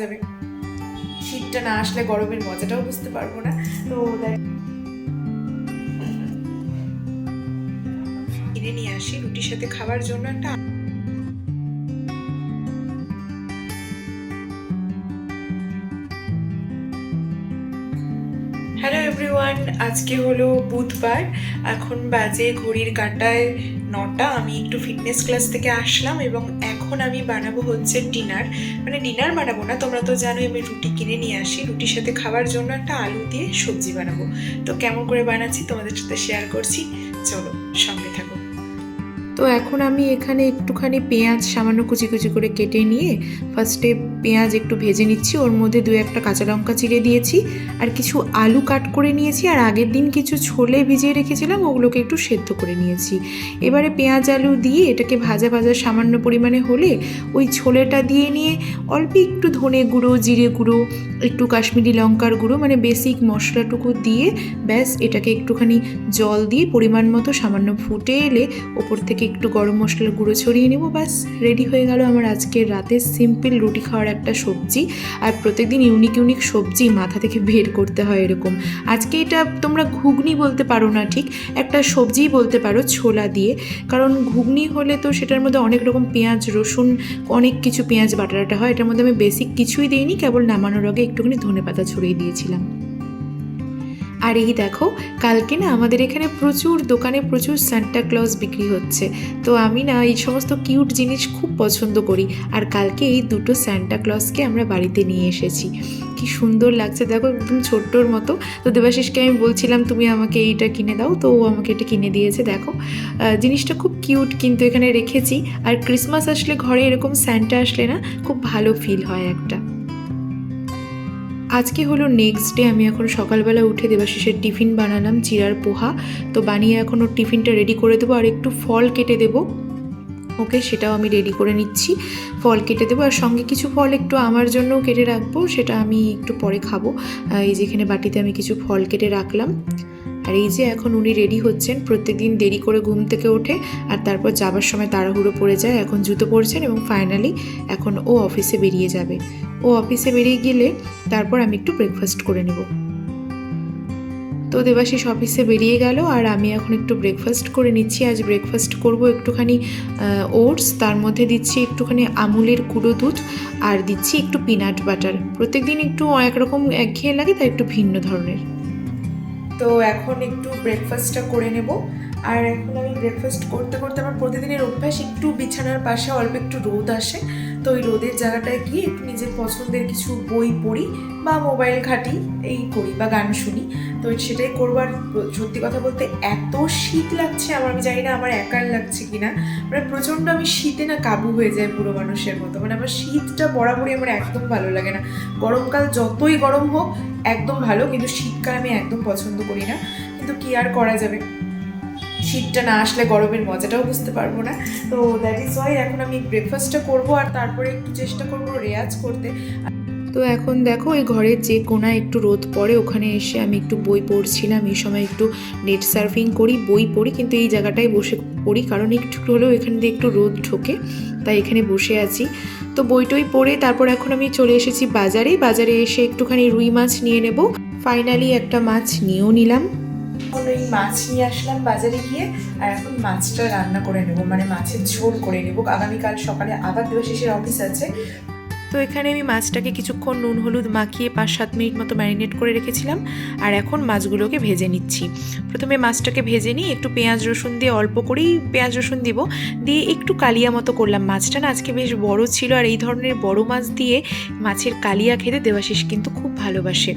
যাবে শীতটা না আসলে গরমের মজাটাও বুঝতে পারব না। তো কিনে নিয়ে আসি রুটির সাথে খাবার জন্য একটা এভরিওয়ান, আজকে হলো বুধবার। এখন বাজে ঘড়ির কাঁটায় নটা। আমি একটু ফিটনেস ক্লাস থেকে আসলাম এবং এখন আমি বানাবো হচ্ছে ডিনার মানে ডিনার বানাবো না, তোমরা তো জানো আমি রুটি কিনে নিয়ে আসি। রুটির সাথে খাবার জন্য একটা আলু দিয়ে সবজি বানাবো। তো কেমন করে বানাচ্ছি তোমাদের সাথে শেয়ার করছি। চলো সঙ্গে থাকো। তো এখন আমি এখানে একটুখানি পেঁয়াজ সামান্য কুচি কুচি করে কেটে নিয়ে ফার্স্টে পেঁয়াজ একটু ভেজে নিচ্ছি। ওর মধ্যে দু একটা কাঁচা লঙ্কা চিড়ে দিয়েছি আর কিছু আলু কাট করে নিয়েছি আর আগের দিন কিছু ছোলে ভিজিয়ে রেখেছিলাম, ওগুলোকে একটু সেদ্ধ করে নিয়েছি। এবারে পেঁয়াজ আলু দিয়ে এটাকে ভাজা ভাজা সামান্য পরিমাণে হলে ওই ছোলেটা দিয়ে নিয়ে অল্প একটু ধনে গুঁড়ো, জিরে গুঁড়ো, একটু কাশ্মীরি লঙ্কার গুঁড়ো মানে বেসিক মশলাটুকু দিয়ে ব্যাস এটাকে একটুখানি জল দিয়ে পরিমাণ মতো সামান্য ফুটে এলে ওপর থেকে একটু গরম মশলার গুঁড়ো ছড়িয়ে নেব, ব্যাস রেডি হয়ে গেল আমার আজকে রাতে সিম্পল রুটি খাওয়ার একটা সবজি। আর প্রত্যেকদিন ইউনিক ইউনিক সবজি মাথা থেকে বের করতে হয় এরকম। আজকে এটা তোমরা ঘুগনি বলতে পারো না, ঠিক? একটা সবজিই বলতে পারো ছোলা দিয়ে। কারণ ঘুগনি হলে তো সেটার মধ্যে অনেক রকম পেঁয়াজ, রসুন, অনেক কিছু পেঁয়াজ বাটাটা হয়। এটার মধ্যে আমি বেসিক কিছুই দিইনি, কেবল নামানোর আগে একটুখানি ধনে পাতা ছড়িয়ে দিয়েছিলাম। আর এই দেখো, কালকে না আমাদের এখানে প্রচুর দোকানে প্রচুর ক্লজ বিক্রি হচ্ছে। তো আমি না এই সমস্ত কিউট জিনিস খুব পছন্দ করি। আর কালকে এই দুটো ক্লজকে আমরা বাড়িতে নিয়ে এসেছি। কি সুন্দর লাগছে, দেখো একদম ছোট্টর মতো। তো দেবাশিসকে আমি বলছিলাম, তুমি আমাকে এইটা কিনে দাও। তো ও আমাকে এটা কিনে দিয়েছে, দেখো। জিনিসটা খুব কিউট কিন্তু এখানে রেখেছি। আর ক্রিসমাস আসলে ঘরে এরকম স্যান্টা আসলে না খুব ভালো ফিল হয় একটা। আজকে হলো নেক্সট ডে আমি এখন সকালবেলা উঠে দেবাশিসের টিফিন বানালাম চিরার পোহা। তো বানিয়ে এখন ওর টিফিনটা রেডি করে দেবো আর একটু ফল কেটে দেবো। ওকে, সেটাও আমি রেডি করে নিচ্ছি। ফল কেটে দেবো আর সঙ্গে কিছু ফল একটু আমার জন্যও কেটে রাখব, সেটা আমি একটু পরে খাব। এই যেখানে বাটিতে আমি কিছু ফল কেটে রাখলাম। আর এই যে এখন উনি রেডি হচ্ছেন, প্রত্যেকদিন দেরি করে ঘুম থেকে ওঠে আর তারপর যাবার সময় তাড়াহুড়ো পড়ে যায়, এখন জুতো পরছেন এবং ফাইনালি এখন ও অফিসে বেরিয়ে যাবে। ও অফিসে বেরিয়ে গেলে তারপর আমি একটু ব্রেকফাস্ট করে নেব। তো দেবাশিস অফিসে বেরিয়ে গেল আর আমি এখন একটু ব্রেকফাস্ট করে নিচ্ছি। আজ ব্রেকফাস্ট করব একটুখানি ওটস তার মধ্যে দিচ্ছি একটুখানি আমুলের গুঁড়ো দুধ আর দিচ্ছি একটু পিনাট বাটার প্রত্যেকদিন একটু একরকম একঘেয়ে লাগে, তাই একটু ভিন্ন ধরনের। তো এখন একটু ব্রেকফাস্টটা করে নেব। আর এখন আমি ব্রেকফাস্ট করতে করতে আমার প্রতিদিনের অভ্যাস একটু বিছানার পাশে অল্প একটু রোদ আসে। তো ওই রোদের জায়গাটায় গিয়ে একটু নিজের পছন্দের কিছু বই পড়ি বা মোবাইল ঘাঁটি, এই করি বা গান শুনি। তো সেটাই করবার সত্যি কথা বলতে এত শীত লাগছে, আমার আমি জানি না আমার একার লাগছে কিনা। মানে প্রচণ্ড আমি শীতে না কাবু হয়ে যায় পুরো মানুষের মতো। মানে আমার শীতটা বরাবরই আমার একদম ভালো লাগে না। গরমকাল যতই গরম হোক একদম ভালো, কিন্তু শীতকাল আমি একদম পছন্দ করি না। কিন্তু কি আর করা যাবে? শীতটা না আসলে গরমের মজাটাও বুঝতে পারব না। তো দ্যাট ইজ ওয়াই এখন আমি ব্রেকফাস্টটা করব আর তারপরে একটু চেষ্টা করব রেয়াজ করতে। তো এখন দেখো এই ঘরের যে কোনায় একটু রোদ পড়ে, ওখানে এসে আমি একটু বই পড়ছিলাম। এই সময় একটু নেট সার্ফিং করি, বই পড়ি, কিন্তু এই জায়গাটায় বসে পড়ি, কারণ একটু হলেও এখান দিয়ে একটু রোদ ঢোকে, তাই এখানে বসে আছি। তো বইটই পড়ে, তারপর এখন আমি চলে এসেছি বাজারে। বাজারে এসে একটুখানি রুই মাছ নিয়ে নেব। ফাইনালি একটা মাছ নিয়েও নিলাম। এখন ওই মাছ নিয়ে আসলাম বাজারে গিয়ে, আর এখন মাছটা রান্না করে নেব মানে মাছের ঝোল করে নেব। আগামীকাল সকালে আবার দেবশেষের অফিস আছে। তো এখানে আমি মাছটাকে কিছুক্ষণ নুন, হলুদ মাখিয়ে পাঁচ, সাত মিনিট মতো ম্যারিনেট করে রেখেছিলাম, আর এখন মাছগুলোকে ভেজে নিচ্ছি। প্রথমে মাছটাকে ভেজে নিই একটু পেঁয়াজ, রসুন দিয়ে অল্প করেই পেঁয়াজ, রসুন দিব। দিয়ে একটু কালিয়া মতো করলাম মাছটা না, আজকে বেশ বড় ছিল, আর এই ধরনের বড় মাছ দিয়ে মাছের কালিয়া খেতে দেবাশিস কিন্তু খুব ভালোবাসে।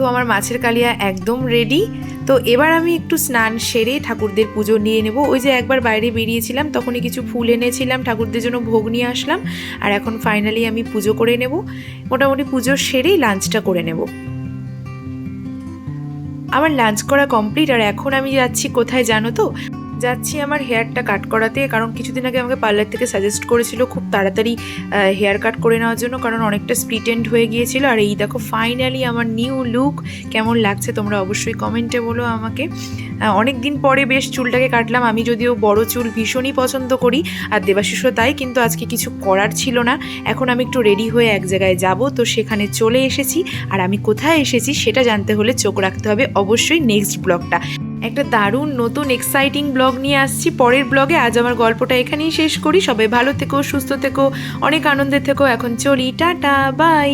তো আমার মাছের কালিয়া একদম রেডি তো এবার আমি একটু স্নান সেরে ঠাকুরদের পুজো নিয়ে নেব। ওই যে একবার বাইরে বেরিয়েছিলাম, তখনই কিছু ফুল এনেছিলাম, ঠাকুরদের জন্য ভোগ নিয়ে আসলাম, আর এখন ফাইনালি আমি পুজো করে নেব। মোটামুটি পুজো সেরেই লাঞ্চটা করে নেব। আমার লাঞ্চ করা কমপ্লিট আর এখন আমি যাচ্ছি কোথায় জানো তো? যাচ্ছি আমার হেয়ারটা কাট করাতে, কারণ কিছুদিন আগে আমাকে পার্লার থেকে সাজেস্ট করেছিল খুব তাড়াতাড়ি হেয়ার কাট করে নেওয়ার জন্য, কারণ অনেকটা স্প্লিট এন্ড হয়ে গিয়েছিল। আর এই দেখো ফাইনালি আমার নিউ লুক কেমন লাগছে তোমরা অবশ্যই কমেন্টে বলো আমাকে। অনেক দিন পরে বেশ চুলটাকে কাটলাম। আমি যদিও বড় চুল ভীষণই পছন্দ করি, আর দেবাশিসও তাই, কিন্তু আজকে কিছু করার ছিল না। এখন আমি একটু রেডি হয়ে এক জায়গায় যাব, তো সেখানে চলে এসেছি। আর আমি কোথায় এসেছি সেটা জানতে হলে চোখ রাখতে হবে অবশ্যই নেক্সট ব্লগটা একটা দারুণ নতুন এক্সাইটিং ব্লগ নিয়ে আসছি। পরের ব্লগে আজ আমার গল্পটা এখানেই শেষ করি। সবাই ভালো থেকো, সুস্থ থেকো, অনেক আনন্দের থেকো। এখন চলি, টাটা বাই